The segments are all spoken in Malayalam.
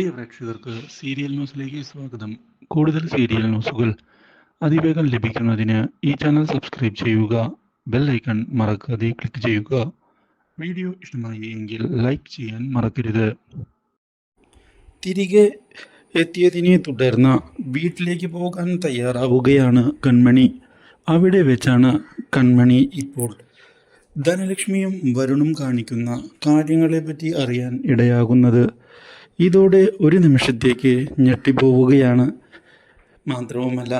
പ്രിയ പ്രേക്ഷകർക്ക് സീരിയൽ ന്യൂസിലേക്ക് സ്വാഗതം. കൂടുതൽ സീരിയൽ ന്യൂസുകൾ അതിവേഗം ലഭിക്കുന്നതിന് ഈ ചാനൽ സബ്സ്ക്രൈബ് ചെയ്യുക ബെൽ ഐക്കൺ മറക്കാതെ ക്ലിക്ക് ചെയ്യുക. വീഡിയോ ഇഷ്ടമായി എങ്കിൽ ലൈക്ക് ചെയ്യാൻ മറക്കരുത്. തിരികെ എത്തിയതിനെ തുടർന്ന് വീട്ടിലേക്ക് പോകാൻ തയ്യാറാവുകയാണ് കൺമണി. അവിടെ വെച്ചാണ് കൺമണി ഇപ്പോൾ ധനലക്ഷ്മിയും വരുണും കാണിക്കുന്ന കാര്യങ്ങളെപ്പറ്റി അറിയാൻ ഇടയാകുന്നത്. ഇതോടെ ഒരു നിമിഷത്തേക്ക് ഞെട്ടിപ്പോവുകയാണ്. മാത്രവുമല്ല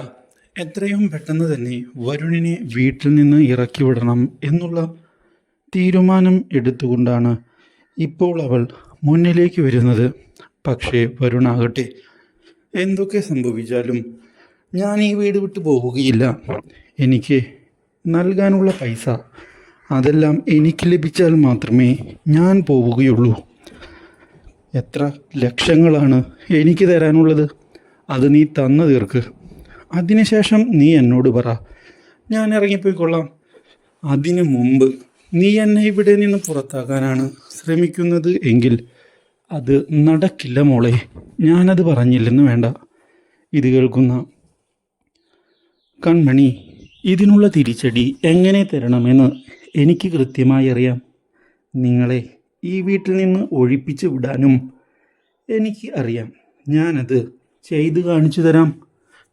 എത്രയും പെട്ടെന്ന് തന്നെ വരുണിനെ വീട്ടിൽ നിന്ന് ഇറക്കി വിടണം എന്നുള്ള തീരുമാനം എടുത്തുകൊണ്ടാണ് ഇപ്പോൾ അവൾ മുന്നിലേക്ക് വരുന്നത്. പക്ഷേ വരുണാകട്ടെ എന്തൊക്കെ സംഭവിച്ചാലും ഞാൻ ഈ വീട് വിട്ടു പോവുകയില്ല. എനിക്ക് നൽകാനുള്ള പൈസ അതെല്ലാം എനിക്ക് ലഭിച്ചാൽ മാത്രമേ ഞാൻ പോവുകയുള്ളൂ. എത്ര ലക്ഷങ്ങളാണ് എനിക്ക് തരാനുള്ളത്? അത് നീ തന്നു തീർക്ക്. അതിനുശേഷം നീ എന്നോട് പറ. ഞാൻ ഇറങ്ങിപ്പോയിക്കൊള്ളാം അതിനു മുമ്പ് നീ എന്നെ ഇവിടെ നിന്ന് പുറത്താക്കാനാണ് ശ്രമിക്കുന്നത് എങ്കിൽ അത് നടക്കില്ല മോളെ. ഞാനത് പറഞ്ഞില്ലെന്ന് വേണ്ട. ഇത് കേൾക്കുന്ന കൺമണി ഇതിനുള്ള തിരിച്ചടി എങ്ങനെ തരണമെന്ന് എനിക്ക് കൃത്യമായി അറിയാം. നിങ്ങളെ ഈ വീട്ടിൽ നിന്ന് ഒഴിപ്പിച്ചു വിടാനും എനിക്ക് അറിയാം. ഞാനത് ചെയ്ത് കാണിച്ചു തരാം.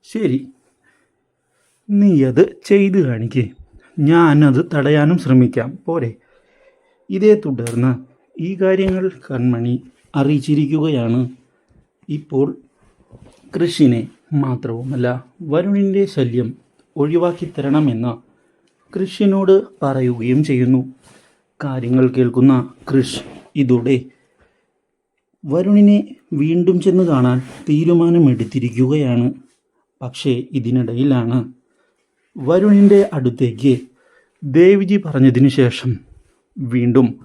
ശരി. നീ അത് ചെയ്ത് കാണിക്കേ. ഞാനത് തടയാനും ശ്രമിക്കാം. പോരെ. ഇതേ തുടർന്ന് ഈ കാര്യങ്ങൾ കൺമണി അറിയിച്ചിരിക്കുകയാണ്. ഇപ്പോൾ കൃഷിനെ മാത്രവുമല്ല വരുണിന്റെ ശല്യം ഒഴിവാക്കി തരണമെന്ന് കൃഷിനോട് പറയുകയും ചെയ്യുന്നു. കാര്യങ്ങൾ കേൾക്കുന്ന കൃഷ് ഇതോടെ. വരുണിനെ വീണ്ടും ചെന്ന് കാണാൻ തീരുമാനമെടുത്തിരിക്കുകയാണ്. പക്ഷേ ഇതിനിടയിലാണ് വരുണിന്റെ അടുത്തേക്ക് ദേവിജി പറഞ്ഞതിന് ശേഷം വീണ്ടും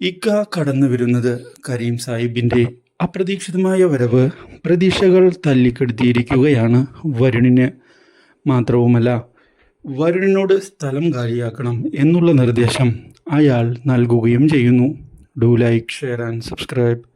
ഇക്ക കടന്നു വരുന്നത് കരീം സാഹിബിന്റെ അപ്രതീക്ഷിതമായ വരവ് പ്രതീക്ഷകൾ തല്ലിക്കെടുത്തിയിരിക്കുകയാണ് വരുണിന് മാത്രവുമല്ല. വരുണിനോട് സ്ഥലം കാലിയാക്കണം എന്നുള്ള നിർദ്ദേശം അയാൾ നൽകുകയും ചെയ്യുന്നു. Do like share and subscribe